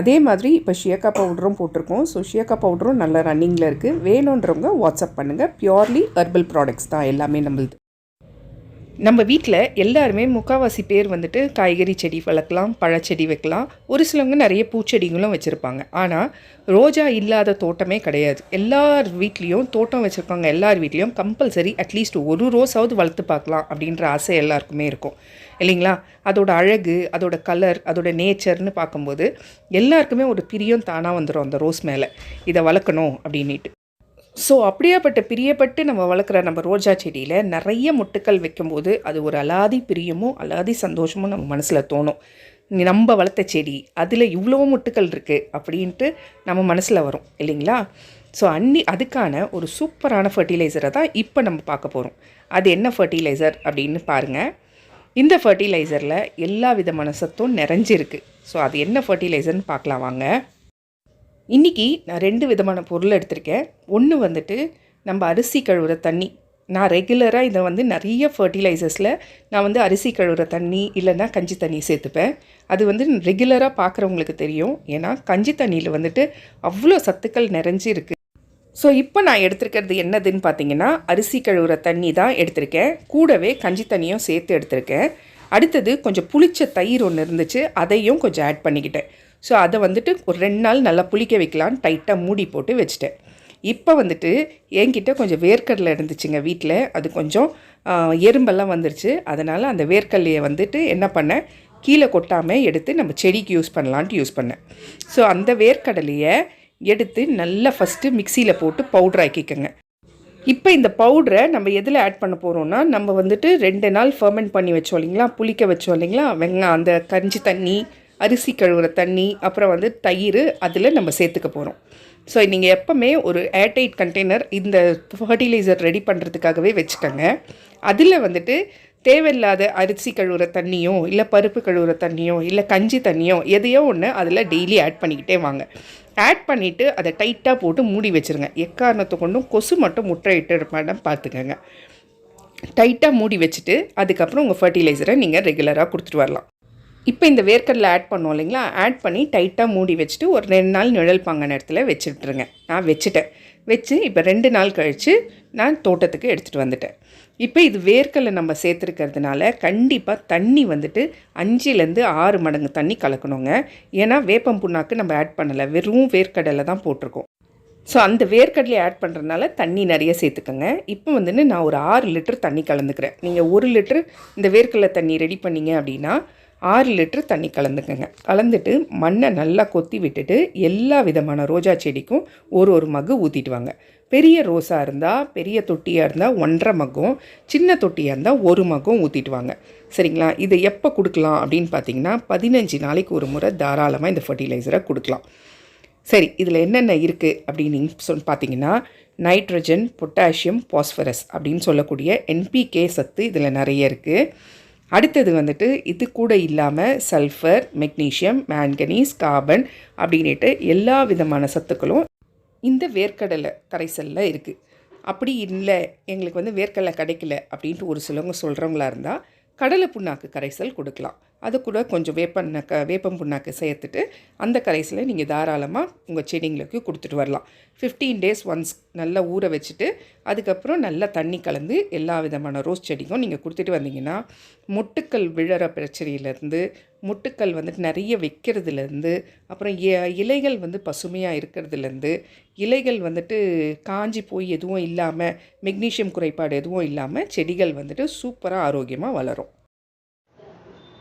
அதே மாதிரி இப்போ ஷியக்கா பவுடரும் போட்டிருக்கோம். ஸோ ஷியக்கா பவுடரும் நல்லா ரன்னிங்கில் இருக்குது வேணுன்றவங்க வாட்ஸ்அப் பண்ணுங்கள் பியோர்லி ஹெர்பல் ப்ராடக்ட்ஸ் தான் எல்லாமே நம்மளுது. நம்ம வீட்டில் எல்லாருமே முக்கால்வாசி பேர் வந்துட்டு காய்கறி செடி வளர்க்கலாம் பழச்செடி வைக்கலாம். ஒரு சிலவங்க நிறைய பூச்செடிகளும் வச்சுருப்பாங்க. ஆனால் ரோஜா இல்லாத தோட்டமே கிடையாது. எல்லார் வீட்லேயும் தோட்டம் வச்சுருக்காங்க எல்லார் வீட்லேயும் கம்பல்சரி அட்லீஸ்ட் ஒரு ரோஸாவது வளர்த்து பார்க்கலாம் அப்படின்ற ஆசை எல்லாருக்குமே இருக்கும். இல்லைங்களா? அதோட அழகு அதோட கலர் அதோட நேச்சர்னு பார்க்கும்போது எல்லாருக்குமே ஒரு பிரியம் தானாக வந்துடும் அந்த ரோஸ் மேலே. இதை வளர்க்கணும் அப்படின்ட்டு ஸோ அப்படியாப்பட்ட பிரியப்பட்டு நம்ம வளர்க்குற நம்ம ரோஜா செடியில் நிறைய முட்டுக்கள் வைக்கும்போது அது ஒரு அலாதி பிரியமும் அலாதி சந்தோஷமும் நம்ம மனசில் தோணும். நம்ம வளர்த்த செடி அதில் இவ்வளோ முட்டுக்கள் இருக்குது அப்படின்ட்டு நம்ம மனசில் வரும் இல்லைங்களா? ஸோ அன்னி அதுக்கான ஒரு சூப்பரான ஃபர்டிலைசரை தான் இப்போ நம்ம பார்க்க போகிறோம் அது என்ன ஃபர்டிலைசர் அப்படின்னு பாருங்கள் இந்த ஃபர்டிலைசரில் எல்லா விதமான சத்தும் நிறைஞ்சிருக்கு. ஸோ அது என்ன ஃபர்டிலைசர்னு பார்க்கலாம் வாங்க. இன்றைக்கி நான் ரெண்டு விதமான பொருள் எடுத்திருக்கேன். ஒன்று வந்துட்டு நம்ம அரிசி கழுவுற தண்ணி. நான் ரெகுலராக இதை வந்து நிறைய ஃபர்டிலைசர்ஸில் நான் வந்து அரிசி கழுவுற தண்ணி இல்லைன்னா கஞ்சி தண்ணி சேர்த்துப்பேன். அது வந்து ரெகுலராக பார்க்குறவங்களுக்கு தெரியும். ஏன்னா கஞ்சி தண்ணியில் வந்துட்டு அவ்வளோ சத்துக்கள் நிறைஞ்சு இருக்குது ஸோ இப்போ நான் எடுத்திருக்கிறது என்னதுன்னு பார்த்தீங்கன்னா அரிசி கழுவுற தண்ணி தான் எடுத்திருக்கேன். கூடவே கஞ்சி தண்ணியும் சேர்த்து எடுத்திருக்கேன். அடுத்தது கொஞ்சம் புளிச்ச தயிர் ஒன்று இருந்துச்சு. அதையும் கொஞ்சம் ஆட் பண்ணிக்கிட்டேன். ஸோ அதை வந்துட்டு ஒரு ரெண்டு நாள் நல்லா புளிக்க வைக்கலான்னு டைட்டாக மூடி போட்டு வச்சுட்டேன். இப்போ வந்துட்டு என்கிட்ட கொஞ்சம் வேர்க்கடலை இருந்துச்சுங்க வீட்டில் அது கொஞ்சம் எறும்பெல்லாம் வந்துருச்சு. அதனால் அந்த வேர்க்கடலையை வந்துட்டு என்ன பண்ணேன்? கீழே கொட்டாமல் எடுத்து நம்ம செடிக்கு யூஸ் பண்ணலான்ட்டு யூஸ் பண்ணேன். ஸோ அந்த வேர்க்கடலையை எடுத்து நல்லா ஃபஸ்ட்டு மிக்சியில் போட்டு பவுட்ரு ஆக்கிக்கோங்க. இப்போ இந்த பவுடரை நம்ம எதில் ஆட் பண்ண போகிறோம்னா நம்ம வந்துட்டு ரெண்டு நாள் ஃபர்மெண்ட் பண்ணி வச்சோம் இல்லைங்களா? புளிக்க வச்சோம் இல்லைங்களா? வெங்காயம் அந்த கஞ்சி தண்ணி அரிசி கழுவுற தண்ணி அப்புறம் வந்து தயிர் அதில் நம்ம சேர்த்துக்க போகிறோம் ஸோ நீங்கள் எப்போவுமே ஒரு ஏர்டைட் கண்டெய்னர் இந்த ஃபர்டிலைசர் ரெடி பண்ணுறதுக்காகவே வச்சுக்கோங்க. அதில் வந்துட்டு தேவையில்லாத அரிசி கழுவுற தண்ணியோ இல்லை பருப்பு கழுவுற தண்ணியோ இல்லை கஞ்சி தண்ணியோ எதையோ ஒன்று அதில் டெய்லி ஆட் பண்ணிக்கிட்டே வாங்க. ஆட் பண்ணிவிட்டு அதை டைட்டாக போட்டு மூடி வச்சுருங்க. எக்காரணத்தை கொண்டும் கொசு மட்டும் முட்டையிட்டு இட்டு இருப்பான்னு பார்த்துக்கோங்க டைட்டாக மூடி வச்சுட்டு அதுக்கப்புறம் உங்கள் ஃபர்டிலைசரை நீங்கள் ரெகுலராக கொடுத்துட்டு வரலாம். இப்போ இந்த வேர்க்கடலை ஆட் பண்ணோம் இல்லைங்களா? ஆட் பண்ணி டைட்டாக மூடி வச்சுட்டு ஒரு ரெண்டு நாள் நிழல் பாங்க நேரத்தில் வச்சுட்ருங்க நான் வச்சுட்டேன். வச்சு இப்போ ரெண்டு நாள் கழித்து நான் தோட்டத்துக்கு எடுத்துகிட்டு வந்துட்டேன். இப்போ இது வேர்க்கடலை நம்ம சேர்த்துருக்கிறதுனால கண்டிப்பாக தண்ணி வந்துட்டு அஞ்சுலேருந்து ஆறு மடங்கு தண்ணி கலக்கணுங்க. ஏன்னா வேப்பம் புண்ணாக்கு நம்ம ஆட் பண்ணலை. வெறும் வேர்க்கடலை தான் போட்டிருக்கோம். ஸோ அந்த வேர்க்கடலையை ஆட் பண்ணுறதுனால தண்ணி நிறைய சேர்த்துக்கோங்க. இப்போ வந்துட்டு நான் ஒரு ஆறு லிட்டர் தண்ணி கலந்துக்கிறேன். நீங்கள் ஒரு லிட்டர் இந்த வேர்க்கடலை தண்ணி ரெடி பண்ணீங்க அப்படின்னா ஆறு லிட்டர் தண்ணி கலந்துக்கங்க. கலந்துட்டு மண்ணை நல்லா கொத்தி விட்டுட்டு எல்லா விதமான ரோஜா செடிக்கும் ஒரு ஒரு மக்கு ஊற்றிட்டு வாங்க. பெரிய ரோஸாக இருந்தால் பெரிய தொட்டியாக இருந்தால் ஒன்றரை மக்கும் சின்ன தொட்டியாக இருந்தால் ஒரு மக்கும் ஊற்றிட்டு வாங்க. சரிங்களா? இதை எப்போ கொடுக்கலாம் அப்படின்னு பார்த்தீங்கன்னா பதினஞ்சு நாளைக்கு ஒரு முறை தாராளமாக இந்த ஃபர்டிலைசரை கொடுக்கலாம். சரி இதில் என்னென்ன இருக்குது அப்படின்னு சொல் பார்த்தீங்கன்னா நைட்ரஜன் பொட்டாசியம் பாஸ்பரஸ் அப்படின்னு சொல்லக்கூடிய என்பிகே சத்து இதில் நிறைய இருக்குது அடுத்தது வந்துட்டு இது கூட இல்லாமல் சல்ஃபர் மெக்னீஷியம் மேங்கனீஸ் கார்பன் அப்படின்ட்டு எல்லா விதமான சத்துக்களும் இந்த வேர்க்கடலை கரைசலில் இருக்குது அப்படி இல்லை எங்களுக்கு வந்து வேர்க்கடலை கிடைக்கல அப்படின்ட்டு ஒரு சிலவங்க சொல்கிறவங்களா இருந்தால் கடலை புண்ணாக்கு கரைசல் கொடுக்கலாம். அது கூட கொஞ்சம் வேப்பண்ணக்க வேப்பம் புண்ணாக்கு சேர்த்துட்டு அந்த கரைசலை நீங்கள் தாராளமாக உங்கள் செடிங்களுக்கு கொடுத்துட்டு வரலாம். ஃபிஃப்டீன் டேஸ் ஒன்ஸ் நல்லா ஊற வச்சுட்டு அதுக்கப்புறம் நல்லா தண்ணி கலந்து எல்லா விதமான ரோஸ் செடிக்கும் நீங்கள் கொடுத்துட்டு வந்தீங்கன்னா மொட்டுக்கள் விழற பிரச்சனையிலேருந்து மொட்டுக்கள் வந்துட்டு நிறைய வைக்கிறதுலேருந்து அப்புறம் இலைகள் வந்து பசுமையாக இருக்கிறதுலேருந்து இலைகள் வந்துட்டு காஞ்சி போய் எதுவும் இல்லாமல் மெக்னீஷியம் குறைபாடு எதுவும் இல்லாமல் செடிகள் வந்துட்டு சூப்பராக ஆரோக்கியமாக வளரும்.